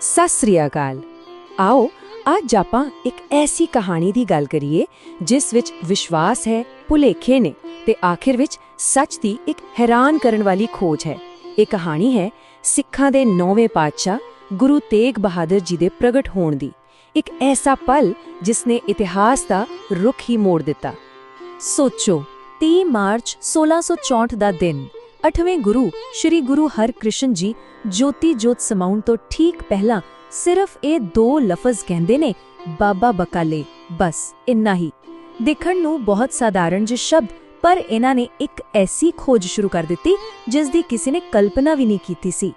ਸਤਿ ਸ੍ਰੀ ਅਕਾਲ। ਆਓ, ਅੱਜ ਆਪਾਂ ਇੱਕ ਐਸੀ ਕਹਾਣੀ ਦੀ ਗੱਲ ਕਰੀਏ, ਜਿਸ ਵਿੱਚ ਵਿਸ਼ਵਾਸ ਹੈ, ਭੁਲੇਖੇ ਨੇ ਤੇ ਆਖਿਰ ਵਿੱਚ ਸੱਚ ਦੀ ਇੱਕ ਹੈਰਾਨ ਕਰਨ ਵਾਲੀ ਖੋਜ ਹੈ। ਇਹ ਕਹਾਣੀ ਹੈ ਸਿੱਖਾਂ ਦੇ ਨੌਵੇਂ ਪਾਤਸ਼ਾਹ ਗੁਰੂ ਤੇਗ ਬਹਾਦਰ ਜੀ ਦੇ ਪ੍ਰਗਟ ਹੋਣ ਦੀ। ਇੱਕ ਐਸਾ ਪਲ ਜਿਸ ਨੇ ਇਤਿਹਾਸ ਦਾ ਰੁਖ ਹੀ ਮੋੜ ਦਿੱਤਾ। ਸੋਚੋ 30 ਮਾਰਚ 1664 ਦਾ ਦਿਨ। 8ਵੇਂ ਗੁਰੂ ਸ੍ਰੀ ਗੁਰੂ ਹਰਕ੍ਰਿਸ਼ਨ ਜੀ ਜੋਤੀ ਜੋਤ ਸਮਾਉਣ ਤੋਂ ਠੀਕ ਪਹਿਲਾਂ ਸਿਰਫ ਇਹ ਦੋ ਲਫ਼ਜ਼ ਕਹਿੰਦੇ ਨੇ, ਬਾਬਾ ਬਕਾਲੇ, ਬਸ, ਇੰਨਾ ਹੀ। ਦੇਖਣ ਨੂੰ ਬਹੁਤ ਸਾਧਾਰਨ ਜਿਹੇ ਸ਼ਬਦ, ਪਰ ਇਹਨਾਂ ਨੇ ਇੱਕ ਐਸੀ ਖੋਜ ਸ਼ੁਰੂ ਕਰ ਦਿੱਤੀ, ਜਿਸ ਦੀ ਕਿਸੇ ਨੇ ਕਲਪਨਾ ਵੀ ਨਹੀਂ ਕੀਤੀ ਸੀ।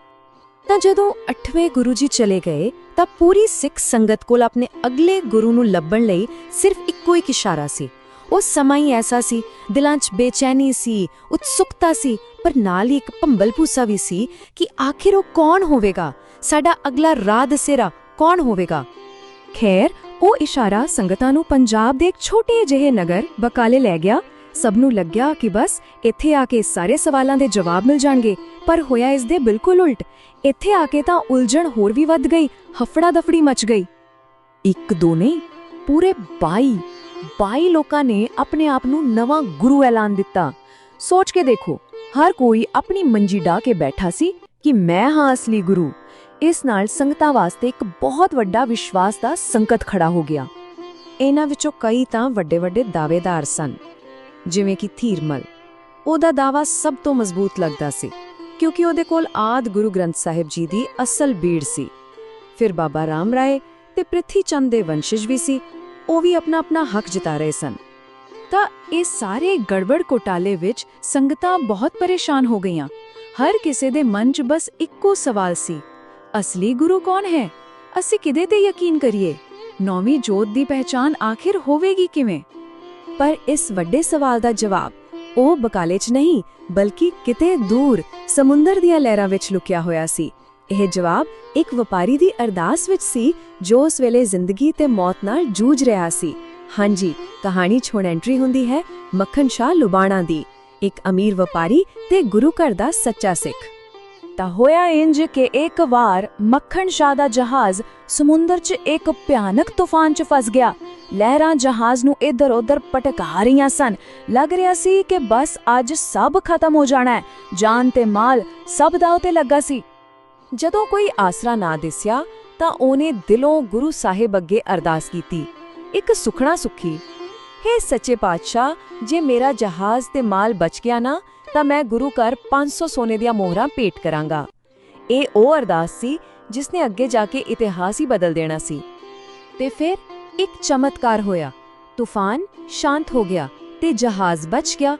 ਤਾਂ ਜਦੋਂ 8ਵੇਂ ਗੁਰੂ ਜੀ ਚਲੇ ਗਏ, ਤਾਂ ਪੂਰੀ ਸਿੱਖ ਸੰਗਤ ਕੋਲ ਆਪਣੇ ਅਗਲੇ ਗੁਰੂ ਨੂੰ ਲੱਭਣ ਲਈ ਸਿਰਫ ਇੱਕੋ ਇੱਕ ਇਸ਼ਾਰਾ ਸੀ। ਉਹ ਸਮਾਂ ਹੀ ਐਸਾ ਸੀ, ਦਿਲਾਂ 'ਚ ਬੇਚੈਨੀ ਸੀ, ਉਤਸੁਕਤਾ ਸੀ ਪਰ ਨਾਲ ਹੀ ਇੱਕ ਭੰਬਲ ਭੂਸਾ ਵੀ ਸੀ ਕਿ ਆਖਿਰ ਉਹ ਕੌਣ ਹੋਵੇਗਾ? ਸਾਡਾ ਅਗਲਾ ਰਾਹ ਦਸੇਰਾ ਕੌਣ ਹੋਵੇਗਾ? ਖੈਰ, ਉਹ ਇਸ਼ਾਰਾ ਸੰਗਤਾਂ ਨੂੰ ਪੰਜਾਬ ਦੇ ਇੱਕ ਛੋਟੇ ਜਿਹੇ ਨਗਰ ਬਕਾਲੇ ਲੈ ਗਿਆ। ਸਭ ਨੂੰ ਲੱਗਿਆ ਕਿ ਬਸ ਇੱਥੇ ਆ ਕੇ ਸਾਰੇ ਸਵਾਲਾਂ ਦੇ ਜਵਾਬ ਮਿਲ ਜਾਣਗੇ, ਪਰ ਹੋਇਆ ਇਸ ਦੇ ਬਿਲਕੁਲ ਉਲਟ। ਇੱਥੇ ਆ ਕੇ ਤਾਂ ਉਲਝਣ ਹੋਰ ਵੀ ਵੱਧ ਗਈ ਹਫੜਾ ਦਫੜੀ ਮਚ ਗਈ। ਇੱਕ ਦੋ ਨਹੀਂ, ਪੂਰੇ 22 22 ਲੋਕਾਂ ਨੇ ਆਪਣੇ ਆਪ ਨੂੰ ਨਵਾਂ ਗੁਰੂ ਐਲਾਨ ਦਿੱਤਾ। ਸੋਚ ਕੇ ਦੇਖੋ ਹਰ ਕੋਈ ਆਪਣੀ ਮੰਜੀ ਢਾ ਕੇ ਬੈਠਾ ਸੀ ਕਿ ਮੈਂ ਹਾਂ ਅਸਲੀ ਗੁਰੂ। ਇਸ ਨਾਲ ਸੰਗਤਾਂ ਵਾਸਤੇ ਇੱਕ ਬਹੁਤ ਵੱਡਾ ਵਿਸ਼ਵਾਸ ਦਾ ਸੰਕਟ ਖੜਾ ਹੋ ਗਿਆ। ਇਹਨਾਂ ਵਿੱਚੋਂ ਕਈ ਤਾਂ ਵੱਡੇ-ਵੱਡੇ ਦਾਅਵੇਦਾਰ ਸਨ, ਜਿਵੇਂ ਕਿ ਧੀਰਮਲ ਉਹਦਾ ਦਾਵਾ ਸਭ ਤੋਂ ਮਜ਼ਬੂਤ ਲੱਗਦਾ ਸੀ, ਕਿਉਂਕਿ ਉਹਦੇ ਕੋਲ ਆਦ ਗੁਰੂ ਗ੍ਰੰਥ ਸਾਹਿਬ ਜੀ ਦੀ ਅਸਲ ਬੀੜ ਸੀ। ਫਿਰ ਬਾਬਾ ਰਾਮ ਰਾਏ ਤੇ ਪ੍ਰਿਥੀ ਚੰਦ ਦੇ ਵੰਸ਼ਜ ਵੀ ਸੀ, ਉਹ ਵੀ ਆਪਣਾ ਆਪਣਾ ਹੱਕ ਜਿਤਾ ਰਹੇ ਸਨ। ਤਾਂ ਇਹ ਸਾਰੇ ਗੜਬੜ ਘੋਟਾਲੇ ਵਿੱਚ ਸੰਗਤਾਂ ਬਹੁਤ ਪਰੇਸ਼ਾਨ ਹੋ ਗਈਆਂ। ਹਰ ਕਿਸੇ ਦੇ ਮਨ 'ਚ ਬਸ ਇੱਕੋ ਸਵਾਲ ਸੀ, ਅਸਲੀ ਗੁਰੂ ਕੌਣ ਹੈ? ਅਸੀਂ ਕਿਦੇ ਤੇ ਯਕੀਨ ਕਰੀਏ? ਨੌਵੀਂ ਜੋਤ ਦੀ ਪਹਿਚਾਨ ਆਖਿਰ ਹੋਵੇਗੀ ਕਿਵੇਂ? ਪਰ ਇਸ ਵੱਡੇ ਸਵਾਲ ਦਾ ਜਵਾਬ ਉਹ ਬਕਾਲੇ 'ਚ ਨਹੀਂ, ਬਲਕਿ ਕਿਤੇ ਦੂਰ ਸਮੁੰਦਰ ਦੀਆਂ ਲਹਿਰਾਂ ਵਿੱਚ ਲੁਕਿਆ ਹੋਇਆ ਸੀ। ਇਹ ਜਵਾਬ ਇੱਕ ਵਪਾਰੀ ਦੀ ਅਰਦਾਸ ਵਿੱਚ ਸੀ ਜੋ ਉਸ ਵੇਲੇ ਜ਼ਿੰਦਗੀ ਤੇ ਮੌਤ ਨਾਲ ਜੂਝ ਰਿਹਾ ਸੀ। ਹਾਂਜੀ, ਕਹਾਣੀ 'ਚ ਹੁਣ ਐਂਟਰੀ ਹੁੰਦੀ ਹੈ ਮੱਖਣ ਸ਼ਾਹ ਲੁਬਾਣਾ ਦੀ, ਇੱਕ ਅਮੀਰ ਵਪਾਰੀ ਤੇ ਗੁਰੂ ਘਰ ਦਾ ਸੱਚਾ ਸਿੱਖ। ਤਾਂ ਹੋਇਆ ਇੰਜ ਕਿ ਇੱਕ ਵਾਰ ਮੱਖਣ ਸ਼ਾਹ ਦਾ ਜਹਾਜ਼ ਸਮੁੰਦਰ 'ਚ ਇੱਕ ਭਿਆਨਕ ਤੂਫਾਨ 'ਚ ਫਸ ਗਿਆ। ਲਹਿਰਾਂ ਜਹਾਜ਼ ਨੂੰ ਇੱਧਰ-ਉੱਧਰ ਪਟਕਾ ਰਹੀਆਂ ਸਨ। ਲੱਗ ਰਿਹਾ ਸੀ ਕਿ ਬਸ ਅੱਜ ਸਭ ਖਤਮ ਹੋ ਜਾਣਾ ਹੈ। ਜਾਨ ਤੇ ਮਾਲ ਸਭ ਦਾ ਉਤੇ ਲੱਗਾ ਸੀ। ਜਦੋਂ ਕੋਈ ਆਸਰਾ ਨਾ ਦਿਸਿਆ ਤਾਂ ਉਹਨੇ ਦਿਲੋਂ ਗੁਰੂ ਸਾਹਿਬ ਅੱਗੇ ਅਰਦਾਸ ਕੀਤੀ। ਇੱਕ ਸੁਖਣਾ ਸੁਖੀ। ਹੈ ਸੱਚੇ ਪਾਤਸ਼ਾਹ, ਜੇ ਮੇਰਾ ਜਹਾਜ਼ ਤੇ ਮਾਲ ਬਚ ਗਿਆ ਨਾ, ਤਾਂ ਮੈਂ ਗੁਰੂ ਘਰ 500 ਸੋਨੇ ਦੀਆਂ ਮੋਹਰਾਂ ਭੇਟ ਕਰਾਂਗਾ। ਇਹ ਉਹ ਅਰਦਾਸ ਸੀ, ਜਿਸ ਨੇ ਅੱਗੇ ਜਾ ਕੇ ਇਤਿਹਾਸ ਹੀ ਬਦਲ ਦੇਣਾ ਸੀ। ਤੇ ਫਿਰ ਇੱਕ ਚਮਤਕਾਰ ਹੋਇਆ। ਤੂਫਾਨ ਸ਼ਾਂਤ ਹੋ ਗਿਆ ਤੇ ਜਹਾਜ਼ ਬਚ ਗਿਆ।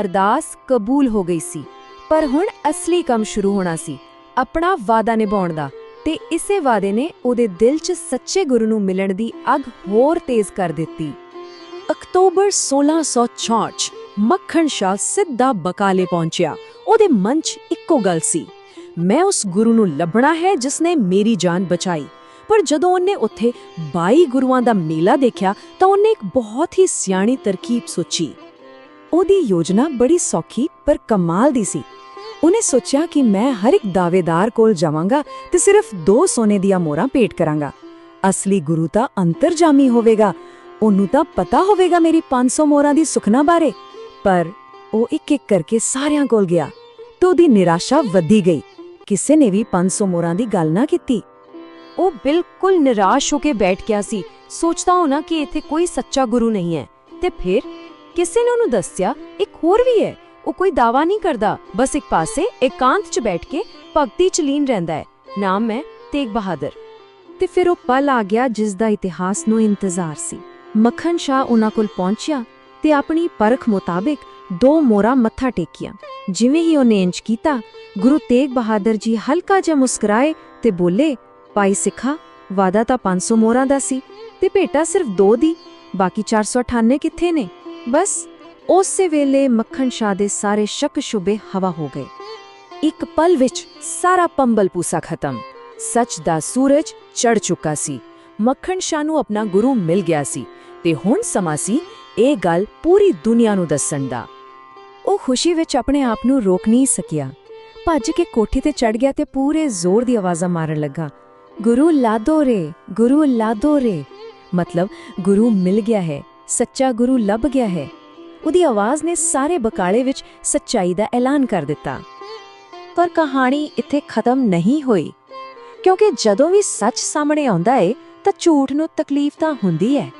ਅਰਦਾਸ ਕਬੂਲ ਹੋ ਗਈ ਸੀ। ਪਰ ਹੁਣ ਅਸਲੀ ਕੰਮ ਸ਼ੁਰੂ ਹੋਣਾ ਸੀ, ਆਪਣਾ ਵਾਅਦਾ ਨਿਭਾਉਣ ਦਾ। ਤੇ ਇਸੇ ਵਾਅਦੇ ਨੇ ਉਹਦੇ ਦਿਲ 'ਚ ਸੱਚੇ ਗੁਰੂ ਨੂੰ ਮਿਲਣ ਦੀ ਅਗ ਹੋਰ ਤੇਜ਼ ਕਰ ਦਿੱਤੀ। ਅਕਤੂਬਰ 1664 ਮੱਖਣ ਸ਼ਾਹ ਸਿੱਧਾ ਬਕਾਲੇ ਪਹੁੰਚਿਆ। ਉਹਦੇ ਮਨ 'ਚ ਇੱਕੋ ਗੱਲ ਸੀ, ਮੈਂ ਉਸ ਗੁਰੂ ਨੂੰ ਲੱਭਣਾ ਹੈ ਜਿਸ ਨੇ ਮੇਰੀ ਜਾਨ ਬਚਾਈ। ਪਰ ਜਦੋਂ ਉਹਨੇ ਉੱਥੇ 22 ਗੁਰੂਆਂ ਦਾ ਮੇਲਾ ਦੇਖਿਆ, ਤਾਂ ਉਹਨੇ ਇੱਕ ਬਹੁਤ ਹੀ ਸਿਆਣੀ ਤਰਕੀਬ ਸੋਚੀ। ਉਹਦੀ ਯੋਜਨਾ ਬੜੀ ਸੌਖੀ ਪਰ ਕਮਾਲ ਦੀ ਸੀ। ਉਹਨੇ ਸੋਚਿਆ ਕਿ ਮੈਂ ਹਰ ਇੱਕ ਦਾਵੇਦਾਰ ਕੋਲ ਜਾਵਾਂਗਾ ਤੇ ਸਿਰਫ ਦੋ ਸੋਨੇ ਦੀਆਂ ਮੋਹਰਾਂ ਭੇਟ ਕਰਾਂਗਾ। ਅਸਲੀ ਗੁਰੂ ਤਾਂ ਅੰਤਰਜਾਮੀ ਹੋਵੇਗਾ। ਉਹਨੂੰ ਤਾਂ ਪਤਾ ਹੋਵੇਗਾ ਮੇਰੀ 500 ਮੋਹਰਾਂ ਦੀ ਸੁਖਨਾ ਬਾਰੇ। ਪਰ ਉਹ ਇੱਕ ਇੱਕ ਕਰਕੇ ਸਾਰਿਆਂ ਕੋਲ ਗਿਆ ਤੇ ਉਹਦੀ ਨਿਰਾਸ਼ਾ ਵਧੀ ਗਈ। ਕਿਸੇ ਨੇ ਵੀ 500 ਮੋਹਰਾਂ ਦੀ ਗੱਲ ਨਾ ਕੀਤੀ। ਉਹ ਬਿਲਕੁਲ ਨਿਰਾਸ਼ ਹੋ ਕੇ ਬੈਠ ਗਿਆ ਸੀ। ਸੋਚਦਾ ਹੋਣਾ ਕਿ ਇੱਥੇ ਕੋਈ ਸੱਚਾ ਗੁਰੂ ਨਹੀਂ ਹੈ। ਤੇ ਫਿਰ ਕਿਸੇ ਨੇ ਉਹਨੂੰ ਦੱਸਿਆ, ਇੱਕ ਹੋਰ ਵੀ ਹੈ। ਉਹ ਕੋਈ ਦਾਵਾ ਨਹੀਂ ਕਰਦਾ। ਬਸ ਇੱਕ ਪਾਸੇ ਇਕਾਂਤ 'ਚ ਬੈਠ ਕੇ ਭਗਤੀ 'ਚ ਲੀਨ ਰਹਿੰਦਾ ਹੈ। ਨਾਮ ਹੈ ਤੇਗ ਬਹਾਦਰ। ਤੇ ਫਿਰ ਉਹ ਪਲ ਆ ਗਿਆ ਜਿਸ ਦਾ ਇਤਿਹਾਸ ਨੂੰ ਇੰਤਜ਼ਾਰ ਸੀ। ਮੱਖਣ ਸ਼ਾਹ ਉਹਨਾਂ ਕੋਲ ਪਹੁੰਚਿਆ ਤੇ ਆਪਣੀ ਪਰਖ ਮੁਤਾਬਿਕ ਦੋ ਮੋਰਾ ਮੱਥਾ ਟੇਕਿਆ। ਜਿਵੇਂ ਹੀ ਉਹਨੇ ਇੰਜ ਕੀਤਾ, ਗੁਰੂ ਤੇਗ ਬਹਾਦਰ ਜੀ ਹਲਕਾ ਜਿਹਾ ਮੁਸਕਰਾਏ ਤੇ ਬੋਲੇ, ਭਾਈ ਸਿੱਖਾ ਵਾਦਾ ਤਾਂ 500 ਮੋਹਰਾਂ ਦਾ ਸੀ ਤੇ ਭੇਟਾ ਸਿਰਫ ਦੋ ਦੀ, ਬਾਕੀ 498 ਕਿੱਥੇ ਨੇ? ਬਸ ਉਸੇ ਵੇਲੇ ਮੱਖਣ ਸ਼ਾਹ ਦੇ ਸਾਰੇ ਸ਼ੱਕ ਸ਼ੁਬੇ ਹਵਾ ਹੋ ਗਏ। ਇੱਕ ਪਲ ਵਿੱਚ ਸਾਰਾ ਪੰਬਲ ਪੂਸਾ ਖਤਮ। ਸੱਚ ਦਾ ਸੂਰਜ ਚੜ ਚੁੱਕਾ ਸੀ। ਮੱਖਣ ਸ਼ਾਹ ਨੂੰ ਆਪਣਾ ਗੁਰੂ ਮਿਲ ਗਿਆ ਸੀ ਤੇ ਹੁਣ ਸਮਾਂ ਸੀ ਇਹ ਗੱਲ ਪੂਰੀ ਦੁਨੀਆ ਨੂੰ ਦੱਸਣ ਦਾ। ਉਹ ਖੁਸ਼ੀ ਵਿੱਚ ਆਪਣੇ ਆਪ ਨੂੰ ਰੋਕ ਨਹੀਂ ਸਕਿਆ। ਭੱਜ ਕੇ ਕੋਠੀ ਤੇ ਚੜ ਗਿਆ ਤੇ ਪੂਰੇ ਜ਼ੋਰ ਦੀ ਆਵਾਜ਼ਾਂ ਮਾਰਨ ਲੱਗਾ। ਗੁਰੂ ਲਾਦੋ ਰੇ, ਗੁਰੂ ਲਾਦੋ ਰੇ। ਮਤਲਬ ਗੁਰੂ ਮਿਲ ਗਿਆ ਹੈ, ਸੱਚਾ ਗੁਰੂ ਲੱਭ ਗਿਆ ਹੈ। ਉਹਦੀ ਆਵਾਜ਼ ਨੇ ਸਾਰੇ ਬਕਾਲੇ ਵਿੱਚ ਸੱਚਾਈ ਦਾ ਐਲਾਨ ਕਰ ਦਿੱਤਾ। ਪਰ ਕਹਾਣੀ ਇੱਥੇ ਖਤਮ ਨਹੀਂ ਹੋਈ, ਕਿਉਂਕਿ ਜਦੋਂ ਵੀ ਸੱਚ ਸਾਹਮਣੇ ਆਉਂਦਾ ਏ, ਤਾਂ ਝੂਠ ਨੂੰ ਤਕਲੀਫ ਤਾਂ ਹੁੰਦੀ ਹੈ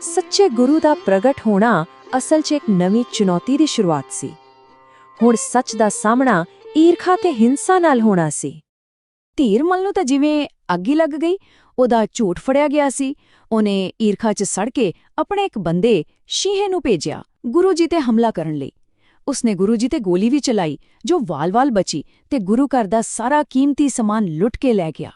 ਸੱਚੇ ਗੁਰੂ ਦਾ ਪ੍ਰਗਟ ਹੋਣਾ ਅਸਲ 'ਚ ਇੱਕ ਨਵੀਂ ਚੁਣੌਤੀ ਦੀ ਸ਼ੁਰੂਆਤ ਸੀ। ਹੁਣ ਸੱਚ ਦਾ ਸਾਹਮਣਾ ਈਰਖਾ ਤੇ ਹਿੰਸਾ ਨਾਲ ਹੋਣਾ ਸੀ। ਧੀਰਮਲ ਨੂੰ ਤਾਂ ਜਿਵੇਂ ਅੱਗ ਹੀ ਲੱਗ ਗਈ, ਉਹਦਾ ਝੂਠ ਫੜਿਆ ਗਿਆ ਸੀ, ਉਹਨੇ ਈਰਖਾ 'ਚ ਸੜ ਕੇ ਆਪਣੇ ਇੱਕ ਬੰਦੇ ਸ਼ੀਹੇ ਨੂੰ ਭੇਜਿਆ। ਗੁਰੂ ਜੀ ਤੇ ਹਮਲਾ ਕਰਨ ਲਈ। ਉਸਨੇ ਗੁਰੂ ਜੀ ਤੇ ਗੋਲੀ ਵੀ ਚਲਾਈ, ਜੋ ਵਾਲ-ਵਾਲ ਬਚੀ ਤੇ ਗੁਰੂ ਘਰ ਦਾ ਸਾਰਾ ਕੀਮਤੀ ਸਮਾਨ ਲੁੱਟ ਕੇ ਲੈ ਗਿਆ।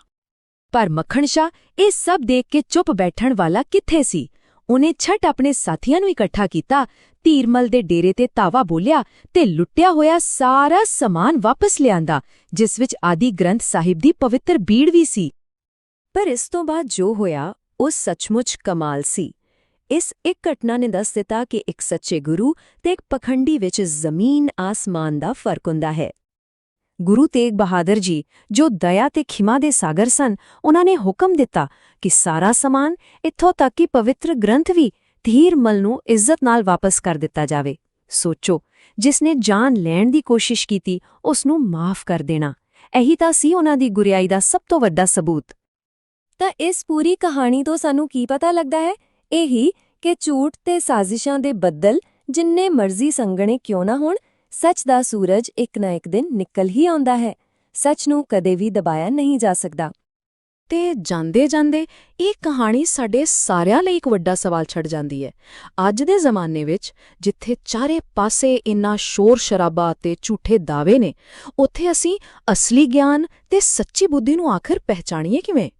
ਪਰ ਮੱਖਣ ਸ਼ਾ ਇਹ ਸਭ ਦੇਖ ਕੇ ਚੁੱਪ ਬੈਠਣ ਵਾਲਾ ਕਿੱਥੇ ਸੀ? ਉਹਨੇ ਛੱਟ ਆਪਣੇ ਸਾਥੀਆਂ ਨੂੰ ਇਕੱਠਾ ਕੀਤਾ, ਧੀਰਮਲ ਦੇ ਡੇਰੇ ਤੇ ਤਾਵਾ ਬੋਲਿਆ ਤੇ ਲੁੱਟਿਆ ਹੋਇਆ ਸਾਰਾ ਸਮਾਨ ਵਾਪਸ ਲਿਆਂਦਾ, ਜਿਸ ਵਿੱਚ ਆਦੀ ਗ੍ਰੰਥ ਸਾਹਿਬ ਦੀ ਪਵਿੱਤਰ ਬੀੜ ਵੀ ਸੀ। ਪਰ ਇਸ ਤੋਂ ਬਾਅਦ ਜੋ ਹੋਇਆ, ਉਹ ਸੱਚਮੁੱਚ ਕਮਾਲ ਸੀ। ਇਸ ਇੱਕ ਘਟਨਾ ਨੇ ਦੱਸ ਦਿੱਤਾ ਕਿ ਇੱਕ ਸੱਚੇ ਗੁਰੂ ਤੇ ਇੱਕ ਪਖੰਡੀ ਵਿੱਚ ਜ਼ਮੀਨ, ਆਸਮਾਨ ਦਾ ਫ਼ਰਕ ਹੁੰਦਾ ਹੈ। ਗੁਰੂ ਤੇਗ ਬਹਾਦਰ ਜੀ, ਜੋ ਦਇਆ ਤੇ ਖਿਮਾ ਦੇ ਸਾਗਰ ਸਨ, ਉਹਨਾਂ ਨੇ ਹੁਕਮ ਦਿੱਤਾ ਕਿ ਸਾਰਾ ਸਮਾਨ ਇੱਥੋਂ ਤੱਕ ਕਿ ਪਵਿੱਤਰ ਗ੍ਰੰਥ ਵੀ ਧੀਰਮਲ ਨੂੰ ਇੱਜ਼ਤ ਨਾਲ ਵਾਪਸ ਕਰ ਦਿੱਤਾ ਜਾਵੇ। ਸੋਚੋ, ਜਿਸ ਨੇ ਜਾਨ ਲੈਣ ਦੀ ਕੋਸ਼ਿਸ਼ ਕੀਤੀ, ਉਸ ਨੂੰ ਮਾਫ ਕਰ ਦੇਣਾ। ਇਹੀ ਤਾਂ ਸੀ ਉਹਨਾਂ ਦੀ ਗੁਰਿਆਈ ਦਾ ਸਭ ਤੋਂ ਵੱਡਾ ਸਬੂਤ। ਤਾਂ ਇਸ ਪੂਰੀ ਕਹਾਣੀ ਤੋਂ ਸਾਨੂੰ ਕੀ ਪਤਾ ਲੱਗਦਾ ਹੈ? ਇਹੀ ਕਿ ਝੂਠ ਤੇ ਸਾਜ਼ਿਸ਼ਾਂ ਦੇ ਬੱਦਲ ਜਿੰਨੇ ਮਰਜ਼ੀ ਸੰਗਣੇ ਕਿਉਂ ਨਾ ਹੋਣ, ਸੱਚ ਦਾ ਸੂਰਜ ਇੱਕ ਨਾ ਇੱਕ ਦਿਨ ਨਿਕਲ ਹੀ ਆਉਂਦਾ ਹੈ। ਸੱਚ ਨੂੰ ਕਦੇ ਵੀ ਦਬਾਇਆ ਨਹੀਂ ਜਾ ਸਕਦਾ। ਤੇ ਜਾਂਦੇ ਜਾਂਦੇ ਇਹ ਕਹਾਣੀ ਸਾਡੇ ਸਾਰਿਆਂ ਲਈ ਇੱਕ ਵੱਡਾ ਸਵਾਲ ਛੱਡ ਜਾਂਦੀ ਹੈ। ਅੱਜ ਦੇ ਜ਼ਮਾਨੇ ਵਿੱਚ ਜਿੱਥੇ ਚਾਰੇ ਪਾਸੇ ਇੰਨਾ ਸ਼ੋਰ ਸ਼ਰਾਬਾ ਤੇ ਝੂਠੇ ਦਾਅਵੇ ਨੇ, ਉੱਥੇ ਅਸੀਂ ਅਸਲੀ ਗਿਆਨ ਤੇ ਸੱਚੀ ਬੁੱਧੀ ਨੂੰ ਆਖਰ ਪਹਿਚਾਣੀਏ ਕਿਵੇਂ?